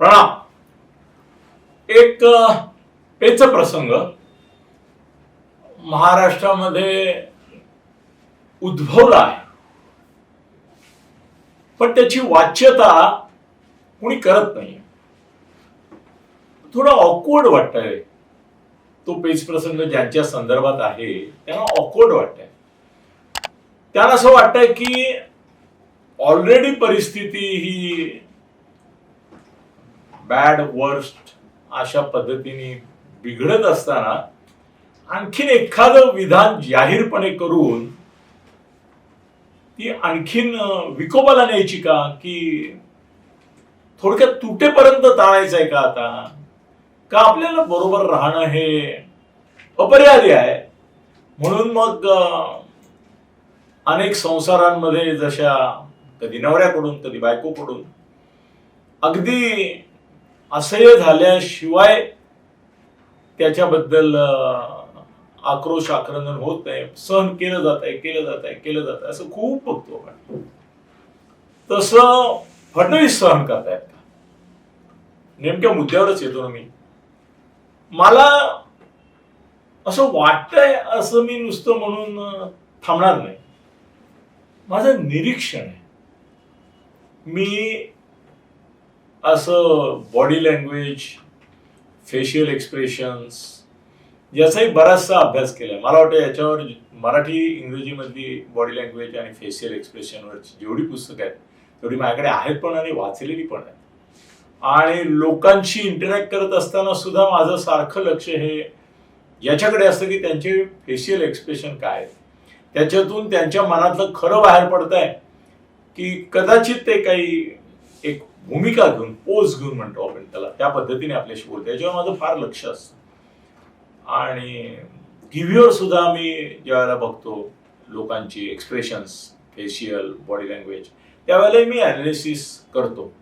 प्रणाम. एक पेच प्रसंग महाराष्ट्रामध्ये उद्भवला आहे. पण त्याची वाच्यता कुणी करत नाही थोडं ऑकवर्ड वाटतंय. तो पेच प्रसंग ज्यांच्या संदर्भात आहे त्यांना ऑकवर्ड वाटतंय. त्यांना असं वाटतंय की ऑलरेडी परिस्थिती ही बॅड वर्स्ट अशा पद्धतीने बिघडत असताना आणखीन एखादं विधान जाहीरपणे करून ती आणखीन विकोपाला न्यायची का? की थोडक्यात तुटेपर्यंत टाळायचंय का आता? का आपल्याला बरोबर राहणं हे अपरिहार्य आहे? म्हणून मग अनेक संसारांमध्ये जशा कधी नवऱ्याकडून कधी बायकोकडून अगदी असह्य झाल्याशिवाय त्याच्याबद्दल आक्रोश आक्रंदन होत नाही. सहन केलं जात आहे केलं जात आहे केलं जात आहे असं खूप बघतो आपण. तसं फडणवीस सहन करतायत का? नेमक्या मुद्द्यावरच येतो ना मी. मला असं वाटतंय असं मी नुसतं म्हणून थांबणार नाही. माझं निरीक्षण आहे. मी असं बॉडी लँग्वेज फेशियल एक्सप्रेशन्स याचाही बराचसा अभ्यास केलाय. मला वाटतं याच्यावर मराठी इंग्रजीमधली बॉडी लँग्वेज आणि फेशियल एक्सप्रेशनवर जेवढी पुस्तकं आहेत तेवढी माझ्याकडे आहेत पण आणि वाचलेली पण आहेत. आणि लोकांशी इंटरॅक्ट करत असताना सुद्धा माझं सारखं लक्ष हे याच्याकडे असतं की त्यांचे फेशियल एक्सप्रेशन काय आहेत. त्याच्यातून त्यांच्या मनातलं खरं बाहेर पडत आहे की कदाचित ते काही एक भूमिका घेऊन पोज घेऊन म्हणतो आपण त्याला. त्या पद्धतीने आपल्याशी बोलतो. याच्यावर माझं फार लक्ष असतं. आणि टीव्हीवर सुद्धा मी ज्यावेळेला बघतो लोकांची एक्सप्रेशन्स फेशियल बॉडी लँग्वेज त्यावेळेला मी अनालिसिस करतो.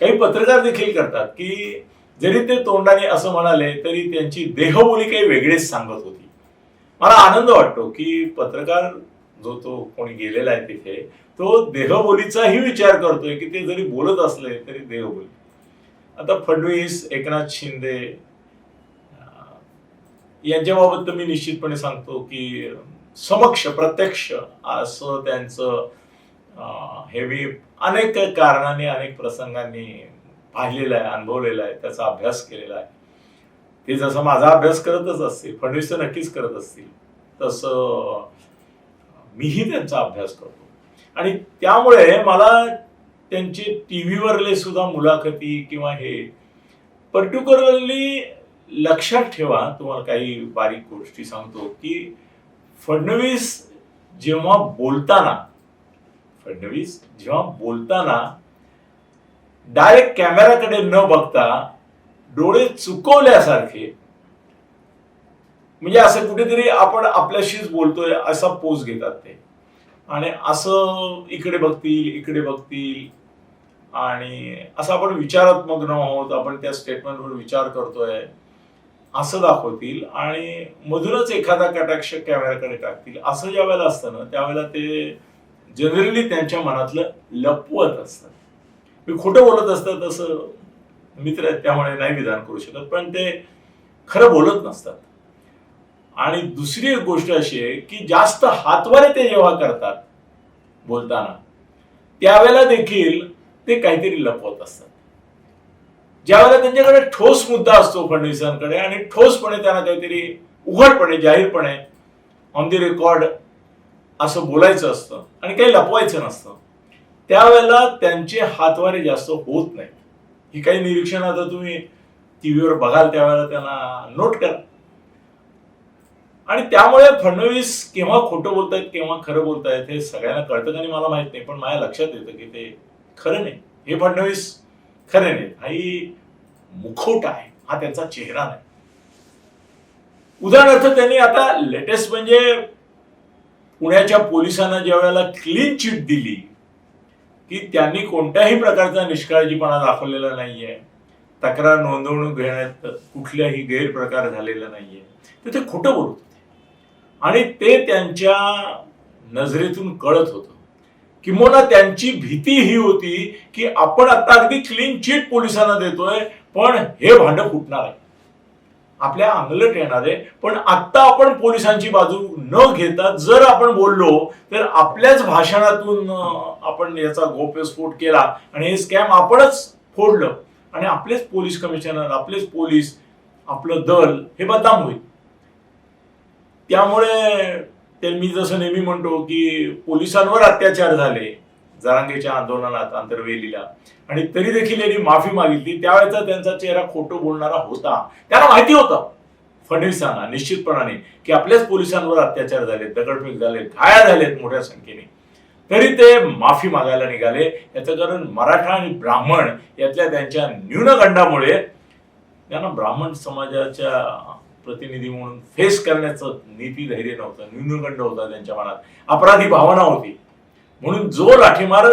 काही पत्रकार देखील करतात की जरी ते तोंडाने असं म्हणाले तरी त्यांची देहबोली काही वेगळीच सांगत होती. मला आनंद वाटतो की पत्रकार जो तो कोणी गेलेला आहे तिथे तो देहबोलीचाही विचार करतोय की ते जरी बोलत असले तरी देहबोली. आता फडणवीस एकनाथ शिंदे यांच्याबाबत तर मी निश्चितपणे सांगतो की समक्ष प्रत्यक्ष असं त्यांचं हे मी अनेक कारणांनी अनेक प्रसंगांनी पाहिलेलं आहे अनुभवलेलं आहे त्याचा अभ्यास केलेला आहे. ते जसं माझा अभ्यास करतच असतील फडणवीस तर नक्कीच करत असतील तसं मीही त्यांचा अभ्यास करतो. आणि त्यामुळे मला त्यांचे टी व्हीवरले सुद्धा मुलाखती किंवा हे पर्टिक्युलरली लक्षात ठेवा तुम्हाला काही बारीक गोष्टी सांगतो की फडणवीस जेव्हा बोलताना फडणवीस जेव्हा बोलताना डायरेक्ट कॅमेराकडे न बघता डोळे चुकवल्यासारखे म्हणजे असं कुठेतरी आपण आपल्याशीच बोलतोय असा पोज घेतात ते. आणि असं इकडे बघतील इकडे बघतील. आणि असं आपण विचारात्मक न आहोत आपण त्या स्टेटमेंटवर विचार करतोय असं दाखवतील. आणि मधूनच एखादा कटाक्ष कॅमेराकडे टाकतील. असं ज्या वेळेला असतं ना त्यावेळेला ते जनरली त्यांच्या मनातलं लपवत असतात मी खोटं बोलत असतात तसं मित्र आहेत त्यामुळे नाही विधान करू शकत. पण ते खरं बोलत नसतात. आणि दुसरी एक गोष्ट अशी आहे की जास्त हातवारे ते जेव्हा करतात बोलताना त्यावेळेला देखील ते काहीतरी लपवत असतात. ज्यावेळेला त्यांच्याकडे ठोस मुद्दा असतो फडणवीसांकडे आणि ठोसपणे त्यांना काहीतरी उघडपणे जाहीरपणे ऑन दी रेकॉर्ड असं बोलायचं असतं आणि काही लपवायचं नसतं त्यावेळेला त्यांचे हातवारे जास्त होत नाही ही काही निरीक्षण आता तुम्ही टीव्हीवर बघाल त्यावेळेला त्यांना नोट करा. आणि त्यामुळे फडणवीस केव्हा खोटं बोलतायत केव्हा खरं बोलतायत हे सगळ्यांना कळतं का नाही मला माहीत नाही पण माझ्या लक्षात येतं की ते खरं नाही. हे फडणवीस खरे नाही. हा ही आहे. हा त्यांचा चेहरा नाही. उदाहरणार्थ त्यांनी आता लेटेस्ट म्हणजे पुण्याच्या पोलिसांना ज्या वेळेला क्लीन चिट दिली की त्यांनी कोणत्याही प्रकारचा निष्काळजीपणा दाखवलेला नाहीये. तक्रार नोंदवणूक घेण्यात कुठल्याही गैरप्रकार झालेला नाहीये. तर ते खोटं बोलत आणि ते त्यांच्या नजरेतून कळत होतं. किंवा त्यांची भीती ही होती की आपण आता अगदी क्लीन चिट पोलिसांना देतोय पण हे भांड फुटणार आहे. आपल्या अंगलट येणार आहे पण आत्ता आपण पोलिसांची बाजू न घेता जर आपण बोललो तर आपल्याच भाषणातून आपण याचा गोप्यस्फोट केला आणि हे स्कॅम आपणच फोडलं. आणि आपलेच पोलीस कमिशनर आपलेच पोलीस आपलं दल हे बदनाम होईल. त्यामुळे ते मी जसं नेहमी म्हणतो की पोलिसांवर अत्याचार झाले जरांगेच्या आंदोलनात आंतरवेलीला आणि तरी देखील यांनी माफी मागितली. त्यावेळेचा त्यांचा चेहरा खोटं बोलणारा होता. त्यांना माहिती होतं. फडणवीसांना निश्चितपणाने की आपल्याच पोलिसांवर अत्याचार झाले दगडफेक झाले घाया झालेत मोठ्या संख्येने. तरी ते माफी मागायला निघाले. याचं कारण मराठा आणि ब्राह्मण यातल्या त्यांच्या न्यूनगंडामुळे त्यांना ब्राह्मण समाजाच्या प्रतिनिधी म्हणून फेस करण्याचं नीती धैर्य नव्हतं न्यूनगंड होता त्यांच्या मनात. अपराधी भावना होती. म्हणून जो लाठीमार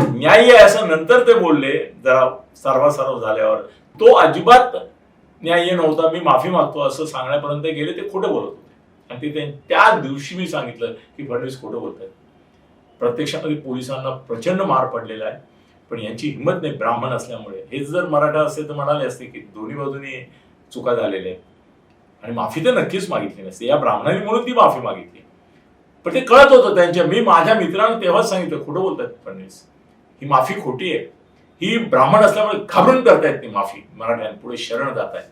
न्याय्य आहे असं नंतर ते बोलले जरा सर्वासर्व झाल्यावर तो अजिबात न्याय्य नव्हता मी माफी मागतो असं सांगण्यापर्यंत गेले ते खोटं बोलत होते. आणि ते त्या दिवशी मी सांगितलं की फडणवीस खोटं बोलतात प्रत्यक्षामध्ये पोलिसांना प्रचंड मार पडलेला आहे पण यांची हिंमत नाही ब्राह्मण असल्यामुळे. हेच जर मराठा असते तर म्हणाले असते की दोन्ही बाजूनी चुका झालेल्या आहेत. आणि माफी तर नक्कीच मागितली नसते. या ब्राह्मणांनी म्हणून ती माफी मागितली. पण ते कळत होतं त्यांच्या मी माझ्या मित्रांना तेव्हाच सांगितलं खोटं बोलतात फडणवीस. ही माफी खोटी आहे. ही ब्राह्मण असल्यामुळे घाबरून करतायत ती माफी. मराठ्यांपुढे शरण जात आहेत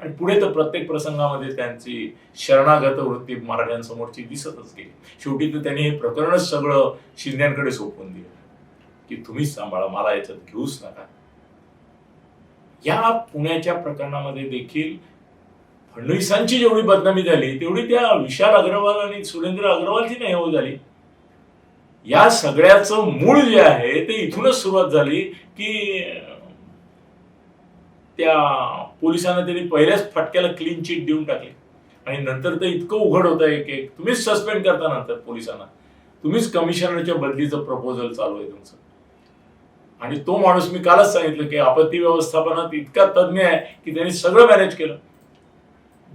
आणि पुढे तर प्रत्येक प्रसंगामध्ये त्यांची शरणागत वृत्ती मराठ्यांसमोरची दिसतच गेली. शेवटी तर त्यांनी हे प्रकरणच सगळं शिंद्यांकडे सोपवून दिलं. की तुम्हीच सांभाळा मला याच्यात घेऊच नका. या पुण्याच्या प्रकरणामध्ये देखील फडणवीसांची जेवढी बदनामी झाली तेवढी त्या विशाल अग्रवाल आणि सुरेंद्र अग्रवालची नाही हो झाली. या सगळ्याचं मूळ जे आहे ते इथूनच सुरुवात झाली की त्या पोलिसांना त्यांनी पहिल्याच फटक्याला क्लीन चिट देऊन टाकली. आणि नंतर तर इतकं उघड होतं एक एक. तुम्हीच सस्पेंड करता नंतर पोलिसांना. तुम्हीच कमिशनरच्या बदलीचं प्रपोजल चालू आहे तुमचं. आणि तो माणूस मी कालच सांगितलं की आपत्ती व्यवस्थापनात इतका तज्ज्ञ आहे की त्यांनी सगळं मॅनेज केलं.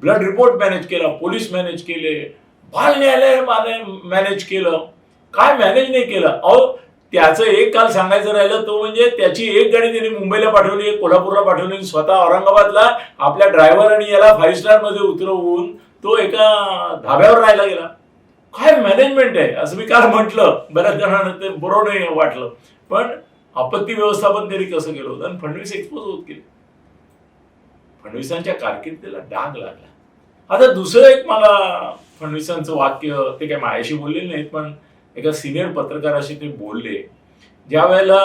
ब्लड रिपोर्ट मॅनेज केला पोलीस मॅनेज केले बाल न्यायालय मॅनेज केलं. काय मॅनेज नाही केलं? अहो त्याचं एक काल सांगायचं राहिलं तो म्हणजे त्याची एक गाडी त्यांनी मुंबईला पाठवली कोल्हापूरला पाठवली स्वतः औरंगाबादला आपल्या ड्रायव्हर आणि याला फाईव्ह स्टारमध्ये उतरवून तो एका धाब्यावर राहायला गेला. काय मॅनेजमेंट आहे? असं मी काल म्हटलं. बऱ्याच जणांना ते बरोबर नाही वाटलं. पण आपत्ती व्यवस्थापन त्यांनी कसं केलं होतं? आणि फडणवीस एक्सपोज होत गेले. फडणवीसांच्या कारकिर्दीला डाग लागला. आता दुसरं एक मला फडणवीसांचं वाक्य ते काय माझ्याशी बोलले नाहीत पण एका सिनियर पत्रकाराशी ते बोलले. ज्या वेळेला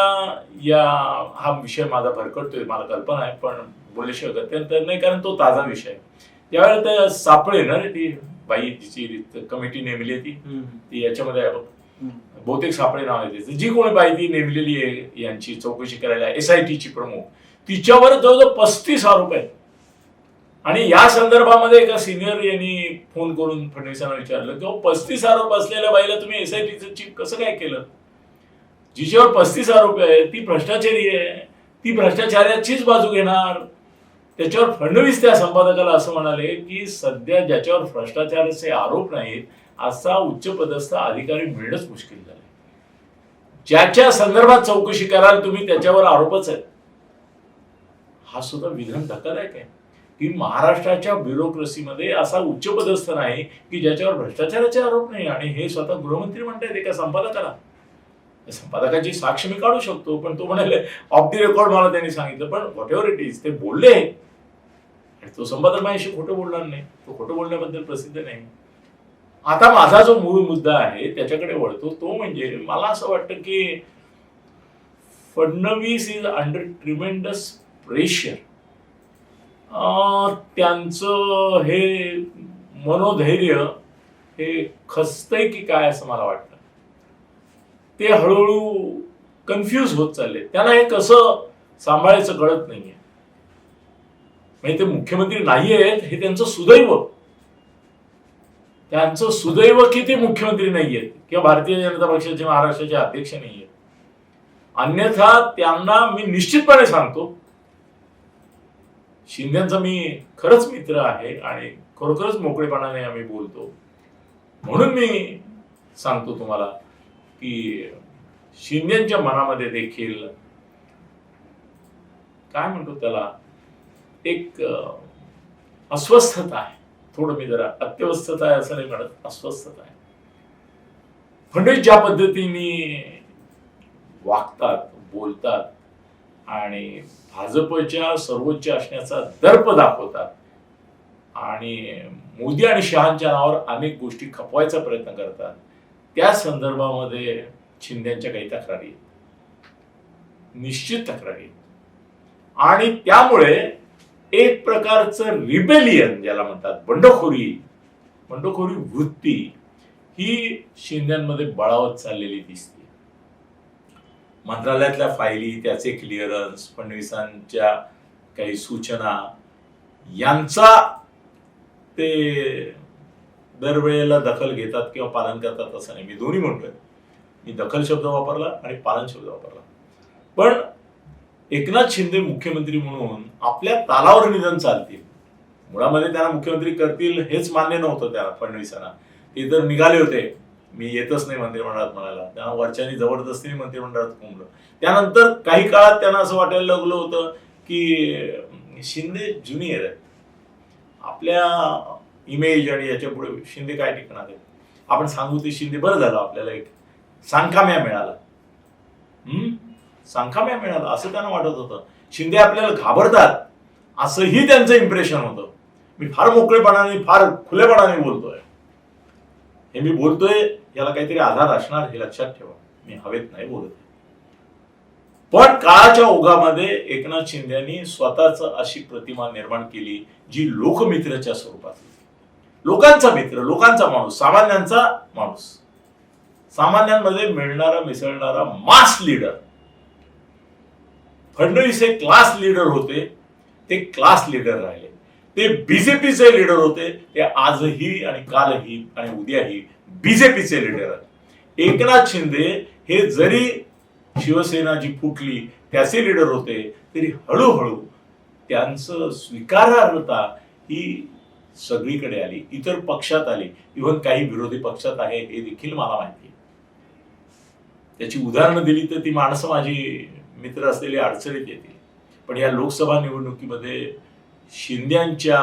या हा विषय माझा भरकटतोय मला कल्पना आहे पण बोलल्याशिवाय गत्यंतर नाही. कारण तो ताजा विषय आहे. त्यावेळेला त्या सापळे ना रे ती बाई तिची कमिटी नेमली ती. ती याच्यामध्ये आहे बघ. बहुतेक सापळे नाव आहे तिचं. जी कोणी बाई ती नेमलेली आहे यांची चौकशी करायला एस आय टीची प्रमुख तिच्यावर जवळजवळ पस्तीस आरोप आहेत. आणि या संदर्भामध्ये एका सिनियर यांनी फोन करून फडणवीसांना विचारलं की पस्तीस आरोप असलेल्या बाईला तुम्ही एस आय टीचं चीफ कसं काय केलं? जिच्यावर पस्तीस आरोप आहे ती भ्रष्टाचारी आहे ती भ्रष्टाचाराचीच बाजू घेणार. त्याच्यावर फडणवीस त्या संपादकाला असं म्हणाले की सध्या ज्याच्यावर भ्रष्टाचाराचे आरोप नाहीत असा उच्च पदस्थ अधिकारी मिळणंच मुश्किल झालं ज्याच्या संदर्भात चौकशी कराल तुम्ही त्याच्यावर आरोपच आहेत. हा सुद्धा विधान धक्कादायक आहे. की महाराष्ट्राच्या ब्युरोक्रेसीमध्ये असा उच्चपदस्थ नाही की ज्याच्यावर भ्रष्टाचाराचे आरोप नाही. आणि हे स्वतः गृहमंत्री म्हणतायत एका संपादकाला. संपादकाची साक्ष मी काढू शकतो पण तो म्हणाले ऑफ दी रेकॉर्ड मला त्यांनी सांगितलं. पण व्हॉट एव्हर इट इज ते बोलले. आणि तो संपादक माझ्याशी खोटं बोलणार नाही. तो खोटं बोलण्याबद्दल प्रसिद्ध नाही. आता माझा जो मूळ मुद्दा आहे त्याच्याकडे वळतो तो म्हणजे मला असं वाटतं की Fadnavis is under tremendous pressure त्यांचं हे मनोधैर्य हे खचतंय की काय असं मला वाटतं. ते हळूहळू कन्फ्यूज होत चालले त्यांना हे कसं सांभाळायचं कळत नाहीये. म्हणजे ते मुख्यमंत्री नाही आहेत हे त्यांचं सुदैव. त्यांचं सुदैव की ते मुख्यमंत्री नाही आहेत किंवा भारतीय जनता पक्षाचे महाराष्ट्राचे अध्यक्ष नाही आहेत अन्यथा त्यांना मी निश्चितपणे सांगतो शिंद्यांचा मी खरंच मित्र आहे आणि खरोखरच मोकळेपणाने आम्ही बोलतो. म्हणून मी सांगतो तुम्हाला की शिंद्यांच्या मनामध्ये देखील काय म्हणतो त्याला? एक अस्वस्थता आहे. थोडं मी जरा अत्यवस्थता आहे असं नाही म्हणत अस्वस्थता आहे. फडणवीस ज्या पद्धतीने वागतात बोलतात आणि भाजपच्या सर्वोच्च असण्याचा दर्प दाखवतात. आणि मोदी आणि शहांच्या नावावर अनेक गोष्टी खपवायचा प्रयत्न करतात. त्या संदर्भामध्ये शिंद्यांच्या काही तक्रारी निश्चित तक्रारी आणि त्यामुळे एक प्रकारचं रिबेलियन ज्याला म्हणतात बंडखोरी बंडखोरी वृत्ती ही शिंद्यांमध्ये बळावत चाललेली दिसते. मंत्रालयातल्या फायली त्याचे क्लिअरन्स फडणवीसांच्या काही सूचना यांचा ते दरवेळेला दखल घेतात किंवा पालन करतात असं नाही. मी दोन्ही म्हणतोय. मी दखल शब्द वापरला आणि पालन शब्द वापरला. पण एकनाथ शिंदे मुख्यमंत्री म्हणून आपल्या तालावर निधन चालतील. मुळामध्ये त्यांना मुख्यमंत्री करतील हेच मान्य नव्हतं त्याला फडणवीसांना. ते तर निघाले होते. मी येतच नाही मंत्रिमंडळात म्हणायला. त्यांना वरच्यानी जबरदस्तीने मंत्रिमंडळात कोंबलं त्यानंतर काही काळात त्यांना असं वाटायला लागलं होतं की शिंदे ज्युनियर आहेत. आपल्या इमेज आणि याच्यापुढे शिंदे काय टिकणार आहेत? आपण सांगू ते शिंदे बरं झालं आपल्याला एक सांखाम्या मिळाला. हम्म? सांखाम्या मिळाला असं त्यांना वाटत होतं. शिंदे आपल्याला घाबरतात असंही त्यांचं इम्प्रेशन होतं. मी फार मोकळेपणाने फार खुलेपणाने बोलतोय. हे मी बोलतोय याला काहीतरी आधार असणार हे लक्षात ठेवा. मी हवेत नाही बोलत पण काळाच्या ओघामध्ये एकनाथ शिंदेनी स्वतःच अशी प्रतिमा निर्माण केली जी लोकमित्राच्या स्वरूपात लोकांचा मित्र लोकांचा माणूस सामान्यांचा माणूस. सामान्यांमध्ये मिळणारा मिसळणारा मास लीडर फडणवीस हे क्लास लीडर होते ते क्लास लीडर राहिले. ते बीजेपीचे लीडर होते ते आजही आणि कालही आणि उद्याही बीजेपीचे लीडर एकनाथ शिंदे हे जरी शिवसेना जी फुटली त्याचे लीडर होते तरी हळूहळू त्यांचं स्वीकारार्हता ही सगळीकडे आली इतर पक्षात आली. इव्हन काही विरोधी पक्षात आहे हे देखील मला माहिती त्याची उदाहरणं दिली तर ती माणसं माझी मित्र असलेली अडचणीत येतील. पण या लोकसभा निवडणुकीमध्ये शिंद्यांच्या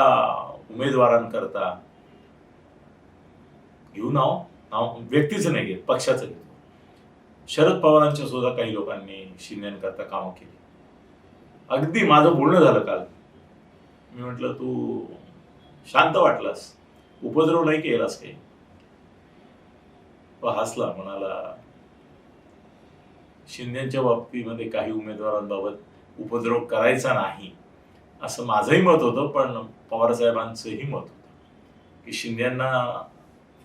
उमेदवारांकरता घेऊ नाव नाव व्यक्तीचं नाही घेत पक्षाचं घेतो शरद पवारांच्या सुद्धा काही लोकांनी शिंद्यांकरता कामं केली. अगदी माझं बोलणं झालं काल. मी म्हटलं तू शांत वाटलास. उपद्रव नाही केलास काही. तो हसला म्हणाला शिंदेच्या बाबतीमध्ये काही उमेदवारांबाबत उपद्रव करायचा नाही. असं माझंही मत होतं पण पवार साहेबांचंही मत होतं की शिंदेना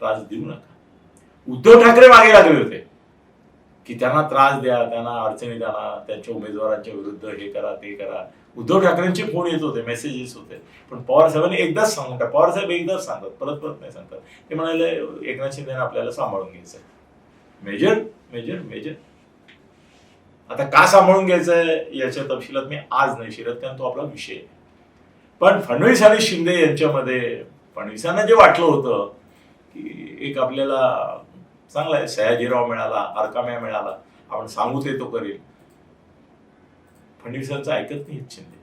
त्रास देऊ नका. उद्धव ठाकरे मागे लागले होते की त्यांना त्रास द्या त्यांना अडचणी द्या त्यांच्या उमेदवारांच्या विरुद्ध हे करा ते करा. उद्धव ठाकरेंचे फोन येत होते मेसेजेस होते. पण पवार साहेबांनी एकदाच सांगून टाक पवार साहेब एकदाच सांगतात परत परत नाही सांगतात ते म्हणाले एकनाथ शिंदेने आपल्याला सांभाळून घ्यायचंय. Major major major. आता का सांभाळून घ्यायचंय याच्या तपशिलात मी आज नाही शिरत कारण तो आपला विषय पण फडणवीस आणि शिंदे यांच्यामध्ये फडणवीसांना जे वाटलं होतं की एक आपल्याला चांगला आहे. सयाजीराव मिळाला आरकाम्या मिळाला. आपण सांगू ते तो करेल फडणवीसांचं ऐकत नाही शिंदे.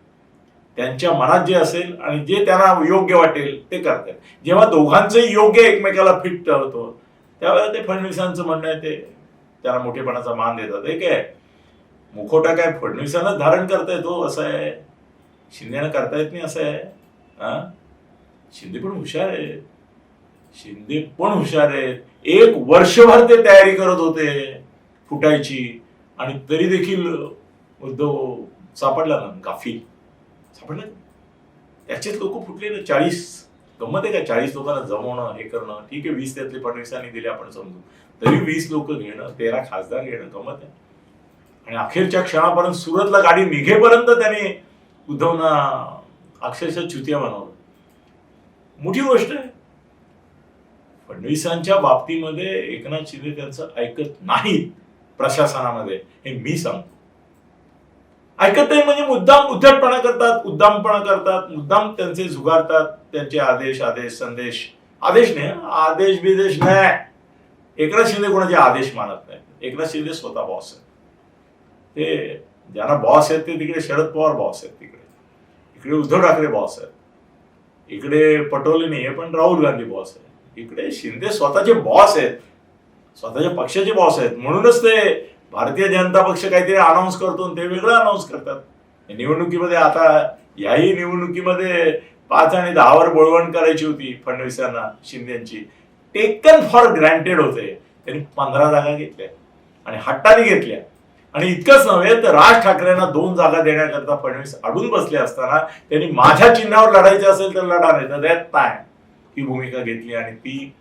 त्यांच्या मनात जे असेल आणि जे त्यांना योग्य वाटेल ते करतात. जेव्हा दोघांचंही योग्य एकमेकाला फिट होतो त्यावेळेला ते फडणवीसांचं म्हणणं आहे ते त्याला मोठेपणाचा मान देतात. हे काय? मुखोटा काय फडणवीसांना धारण करता येतो हो, असं आहे. शिंदेनं करता येत नाही असं आहे. हा? शिंदे पण हुशार आहे. शिंदे पण हुशार आहेत एक वर्षभर ते तयारी करत होते फुटायची. आणि तरी देखील उद्धव सापडला ना गाफील. सापडला? त्याचेच लोक फुटले ना चाळीस. गमत आहे का? चाळीस लोकांना जमवणं हे करणं. ठीक आहे वीस त्यातले फडणवीसांनी दिले आपण समजू तरी वीस लोक घेणं तेरा खासदार घेणं गमत आहे. आणि अखेरच्या क्षणापर्यंत सुरतला गाडी निघेपर्यंत त्याने उद्धवना अक्षरशः चुतिया बनवलं. मोठी गोष्ट आहे. फडणवीसांच्या बाबतीमध्ये एकनाथ शिंदे त्यांचं ऐकत नाहीत प्रशासनामध्ये हे मी सांगतो. ऐकत नाही म्हणजे मुद्दाम उद्धटपणा करतात उद्दामपणा करतात मुद्दाम त्यांचे झुगारतात त्यांचे आदेश आदेश संदेश. आदेश नाही आदेश बिदेश नाही. एकनाथ शिंदे कोणाचे आदेश मानत नाहीत. एकनाथ शिंदे स्वतः बॉस आहेत. ते ज्यांना बॉस आहेत ते तिकडे शरद पवार बॉस आहेत तिकडे. इकडे उद्धव ठाकरे बॉस आहेत. इकडे पटोले नाही आहे पण राहुल गांधी बॉस आहे इकडे शिंदे स्वतःचे बॉस आहेत. स्वतःच्या पक्षाचे बॉस आहेत. म्हणूनच ते भारतीय जनता पक्ष काहीतरी अनाऊन्स करतो ते वेगळं अनाऊन्स करतात. निवडणुकीमध्ये आता याही निवडणुकीमध्ये पाच आणि दहावर बळवण करायची होती फडणवीसांना शिंदेची. टेकन फॉर ग्रँटेड होते. त्यांनी पंधरा जागा घेतल्या आणि हट्टाने घेतल्या. आणि इतकंच नव्हे तर राज ठाकरेंना दोन जागा देण्याकरता फडणवीस अडून बसले असताना त्यांनी माझ्या चिन्हावर लढायचे असेल तर लढा नाही तर देत नाही. ही भूमिका घेतली आणि ती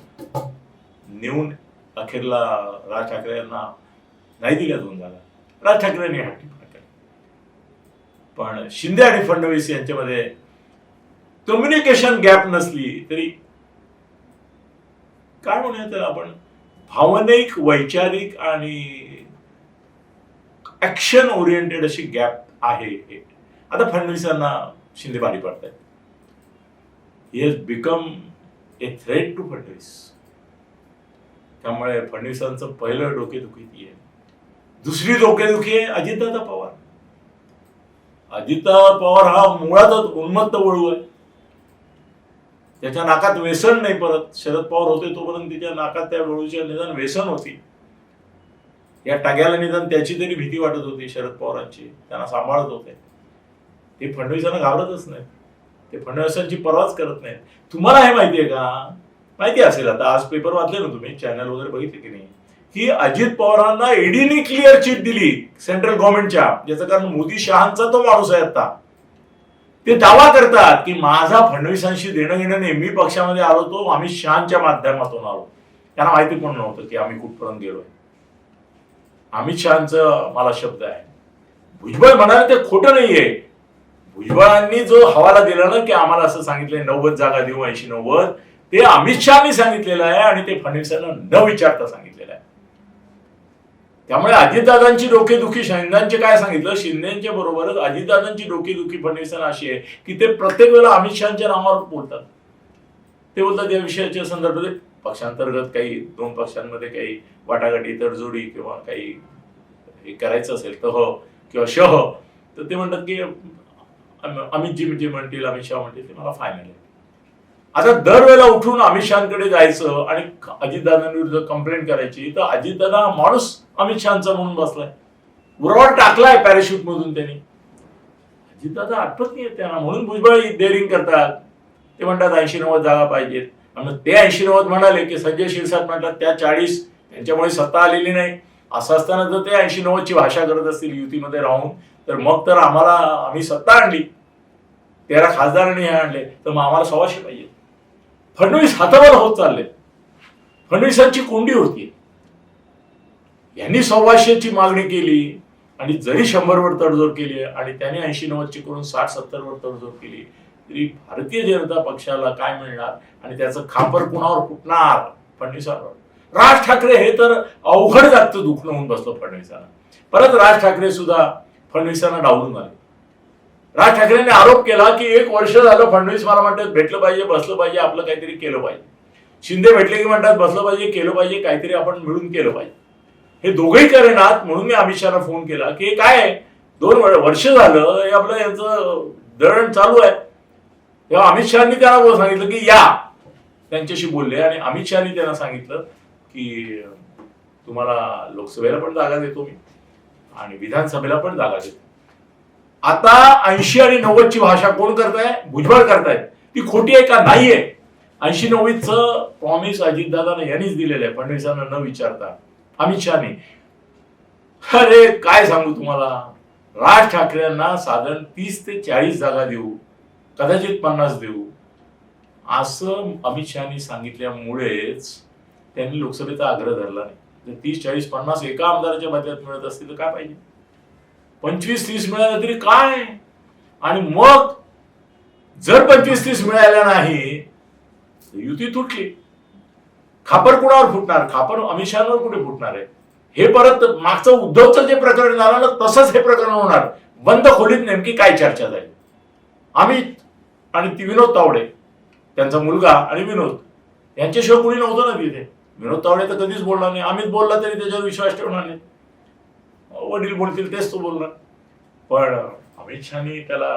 नेऊन अखेरला राज ठाकरे यांना नाही दिल्या दोन जागा. राज ठाकरेंनी हट्टीपणा केला. पण शिंदे आणि फडणवीस यांच्यामध्ये कम्युनिकेशन गॅप नसली तरी काय म्हणूया तर आपण भावनिक वैचारिक आणि ऍक्शन ओरिएंटेड अशी गॅप आहे आता फडणवीसांना शिंदे बारी पडतायत. हे become a threat to Fadnavis त्यामुळे फडणवीसांचं पहिलं डोकेदुखी ती आहे. दुसरी डोकेदुखी आहे अजितदादा पवार. अजितदादा पवार हा मुळातच उन्मत्त वळू आहे. त्याच्या नाकात व्यसन नाही परत. शरद पवार होते तोपर्यंत तिच्या नाकात त्या वळूच्या निदान व्यसन होती. या टाग्याला निदान त्याची तरी भीती वाटत होती शरद पवारांची. त्यांना सांभाळत होते. ते फडणवीसांना घाबरतच नाही. ते फडणवीसांची परवाच करत नाही तुम्हाला हे आहे का? माहिती असेल. आता आज पेपर वाचले ना तुम्ही? चॅनल वगैरे बघितले की नाही? की अजित पवारांना ईडीने क्लिअर चिट दिली सेंट्रल गव्हर्नमेंटच्या ज्याचं कारण मोदी शहांचा तो माणूस आहे आता. ते दावा करतात की माझा फडणवीसांशी देणं घेणं नाही. मी पक्षामध्ये आलो तो अमित शहाच्या माध्यमातून आलो. त्यांना माहिती पण नव्हतं की आम्ही कुठपर्यंत गेलोय. अमित शहाचं मला शब्द आहे. भुजबळ म्हणाले ते खोटं नाहीये. भुजबळांनी जो हवाला दिला ना की आम्हाला असं सांगितलंय नव्वद जागा देऊ ऐंशी नव्वद ते अमित शहानी सांगितलेलं आहे आणि ते फडणवीसांना न विचारता सांगितलेलं आहे. त्यामुळे अजितदादांची डोकेदुखी शिंदेचे काय सांगितलं? शिंदेच्या बरोबरच अजितदादांची डोकेदुखी फडणवीसांना अशी आहे की ते प्रत्येक वेळेला अमित शहाच्या नावावर बोलतात. ते बोलतात या विषयाच्या संदर्भात पक्षांतर्गत काही दोन पक्षांमध्ये काही वाटाघाटी तडजोडी किंवा काही हे करायचं असेल तह किंवा शह तर ते म्हणतात की अमित जी जे म्हणतील अमित शहा म्हणतील ते मला फायनल आहे. आता दरवेळेला उठून अमित शहाकडे जायचं आणि अजितदादांविरुद्ध कंप्लेंट करायची तर अजितदादा हा माणूस अमित शहाचा म्हणून बसलाय. उरावर टाकलाय पॅराशूट मधून त्यांनी. अजितदादा आठवत नाही त्यांना म्हणून भुजबळ डेअरिंग करतात. ते म्हणतात ऐंशी नव्वद जागा पाहिजेत. आणि ते ऐंशी नव्वद म्हणाले की संजय शिरसाट म्हणतात त्या चाळीस त्यांच्यामुळे सत्ता आलेली नाही. असं असताना जर ते ऐंशी नव्वदची भाषा करत असतील युतीमध्ये राहून तर मग तर आम्हाला आम्ही सत्ता आणली. तेरा खासदारांनी हे आणले. तर मग आम्हाला सव्वाशे पाहिजे. फडणवीस हातावर होत चालले. फडणवीसांची कोंडी होती. यांनी सव्वाशेची मागणी केली आणि जरी शंभरवर तडजोड केली आणि त्याने ऐंशी नव्वदची करून साठ सत्तरवर तडजोड केली तरी भारतीय जनता पक्षाला काय मिळणार आणि त्याचं खापर कुणावर फुटणार? फडणवीसांवर. राज ठाकरे हे तर अवघड जागतं दुखणं होऊन बसलं फडणवीसांना. परत राज ठाकरे सुद्धा फडणवीसांना डावलून आले राज ठाकरेंनी आरोप केला की एक वर्ष झालं फडणवीस मला म्हणतात भेटलं पाहिजे बसलं पाहिजे आपलं काहीतरी केलं पाहिजे. शिंदे भेटले की म्हणतात बसलं पाहिजे केलं पाहिजे काहीतरी आपण मिळून केलं पाहिजे. हे दोघेही करेनात म्हणून मी अमित शहाना फोन केला की काय आहे? दोन वर्ष झालं हे आपलं यांचं दळण चालू आहे. तेव्हा अमित शहानी त्यांना सांगितलं की या. त्यांच्याशी बोलले आणि अमित शहानी त्यांना सांगितलं की तुम्हाला लोकसभेला पण जागा देतो मी. आणि विधानसभेला पण जागा देत आता ऐंशी आणि नव्वदची भाषा कोण करताय? भुजबळ करतायत. ती खोटी आहे का? नाहीये. ऐंशी नव्वदचं प्रॉमिस अजितदादाने यांनीच दिलेलं आहे. फडणवीसांना न विचारता. अमित शहाने. अरे काय सांगू तुम्हाला? राज ठाकरेंना साधारण तीस ते चाळीस जागा देऊ. कदाचित पन्नास देऊ. असं अमित शहानी सांगितल्यामुळेच त्यांनी लोकसभेचा आग्रह धरला नाही. जर तीस चाळीस पन्नास एका आमदाराच्या बदल्यात मिळत असतील तर काय पाहिजे? पंचवीस तीस मिळालं तरी काय? आणि मग जर पंचवीस तीस मिळाल्या नाही तर युती तुटली. खापर कुणावर फुटणार? खापर अमित शहावर कुठे फुटणार आहे? हे परत मागचं उद्धवचं जे प्रकरण झालं ना तसंच हे प्रकरण होणार. बंद खोलीत नेमकी काय चर्चा झाली? अमित आणि ती विनोद तावडे त्यांचा मुलगा आणि विनोद यांच्याशिवाय कुणी नव्हतं ना तिथे. विनोद तावडे तर कधीच बोलणार नाही. आम्हीच बोलला तरी त्याच्यावर विश्वास ठेवणार नाही. वडील बोलतील तेच तो बोलणार. पण अमित शहानी त्याला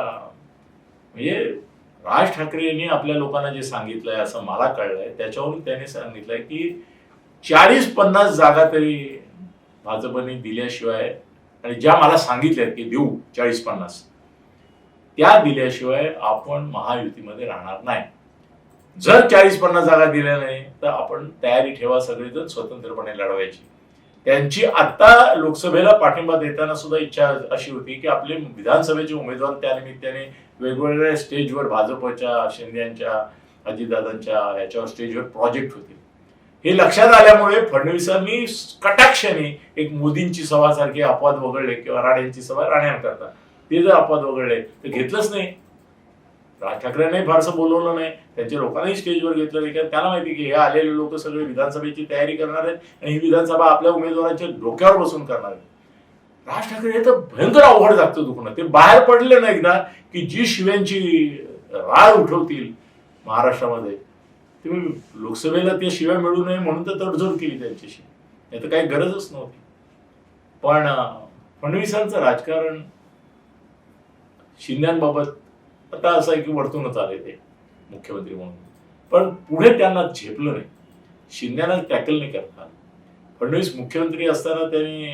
म्हणजे राज ठाकरेंनी आपल्या लोकांना जे सांगितलंय असं मला कळलंय त्याच्यावरून त्याने सांगितलंय की चाळीस पन्नास जागा तरी भाजपने दिल्याशिवाय आणि ज्या मला सांगितल्यात की देऊ चाळीस पन्नास त्या दिल्याशिवाय आपण महायुतीमध्ये राहणार नाही. जर चाळीस पन्नास जागा दिल्या नाही तर आपण तयारी ठेवा सगळेजण स्वतंत्रपणे लढवायची. त्यांची आता लोकसभेला पाठिंबा देताना सुद्धा इच्छा अशी होती की आपले विधानसभेचे उमेदवार त्या निमित्ताने वेगवेगळ्या स्टेजवर भाजपच्या शिंद्यांच्या अजितदादांच्या याच्यावर स्टेजवर प्रोजेक्ट होतील. हे लक्षात आल्यामुळे फडणवीसांनी कटाक्षाने एक मोदींची सभा सारखी अपवाद वगळले किंवा राणेंची सभा राण्यांकरता. ते जर अपवाद वगळले तर घेतलंच नाही. राज ठाकरेंनाही फारसं बोलवलं नाही. त्यांच्या लोकांनाही स्टेजवर घेतलं नाही कारण त्याला माहिती की हे आलेले लोक सगळे विधानसभेची तयारी करणार आहेत आणि ही विधानसभा आपल्या उमेदवारांच्या डोक्यावर बसून करणार आहेत. राज ठाकरे हे तर भयंकर अवघड जागतं दुखणं ते बाहेर पडले ना की जी शिव्यांची राळ उठवतील महाराष्ट्रामध्ये. तुम्ही लोकसभेला ते शिव्या मिळू नये म्हणून तर तडजोड केली त्यांच्याशी. नाही तर काही गरजच नव्हती. पण फडणवीसांचं राजकारण शिंद्यांबाबत आता असं आहे की वरतूनच आले ते मुख्यमंत्री म्हणून. पण पुढे त्यांना झेपलं नाही. शिंद्याला टॅकल नाही करता फडणवीस मुख्यमंत्री असताना त्यांनी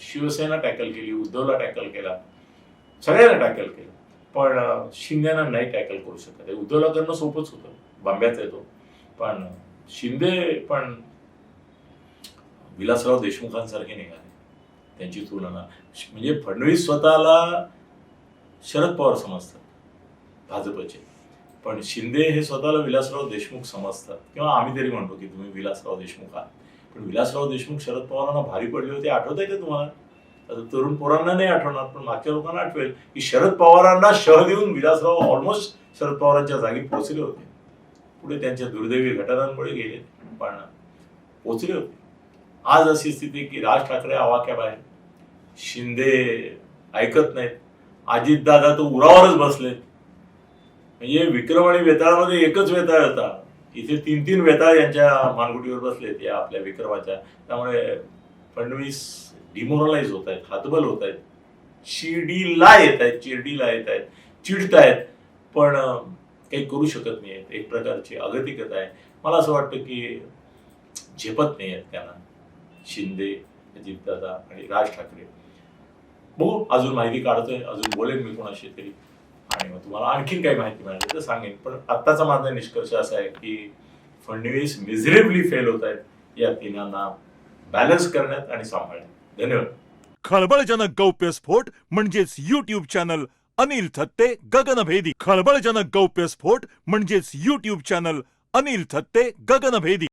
शिवसेना टॅकल केली उद्धवला टॅकल केला सगळ्यांना टॅकल केलं. पण अं, शिंदेना नाही टॅकल करू शकत. उद्धवला करणं सोपंच होतं. बांब्याचा येतो पण शिंदे पण विलासराव देशमुखांसारखे निघाले त्यांची तुलना. म्हणजे फडणवीस स्वतःला शरद पवार समजतात. भाजपचे. पण शिंदे हे स्वतःला विलासराव देशमुख समजतात. किंवा आम्ही तरी म्हणतो की तुम्ही विलासराव देशमुख आहात. पण विलासराव देशमुख शरद पवारांना भारी पडले होते आठवत आहे का तुम्हाला? आता तरुण पोरांना नाही आठवणार पण मागच्या लोकांना आठवेल की शरद पवारांना शह देऊन विलासराव ऑलमोस्ट शरद पवारांच्या जागी पोहोचले होते. पुढे त्यांच्या दुर्दैवी घटनांमुळे गेले पण पोचले होते. आज अशी स्थिती की राज ठाकरे आवाक्याबाहेर शिंदे ऐकत नाहीत. अजितदादा तो उरावरच बसलेत. म्हणजे विक्रम आणि वेताळामध्ये एकच वेताळ होता. इथे तीन तीन वेताळ यांच्या मानगुटीवर बसलेत या आपल्या विक्रमाच्या. त्यामुळे फडणवीस डिमोरलाइज होत आहेत हातबल होत आहेत. शिर्डीला येत आहेत चिरडीला येत आहेत चिडतायत पण काही करू शकत नाही आहेत. एक प्रकारची अगतिकता आहे. मला असं वाटतं की झेपत नाही आहेत त्यांना. शिंदे अजितदादा आणि राज ठाकरे. बघू अजून माहिती काढतोय अजून बोलेन मी कोणाशी तरी. आणि मग तुम्हाला आणखीन काही माहिती मिळाली. तर सांगेन. पण आत्ताचा माझा निष्कर्ष असा आहे की फडणवीस मिझरेबली फेल होत आहेत. या तिघांना बॅलन्स करण्यात आणि सांभाळण्यात. धन्यवाद. खळबळजनक गौप्यस्फोट म्हणजेच युट्यूब चॅनल अनिल थत्ते गगनभेदी खळबळजनक गौप्यस्फोट म्हणजेच युट्यूब चॅनल अनिल थत्ते गगनभेदी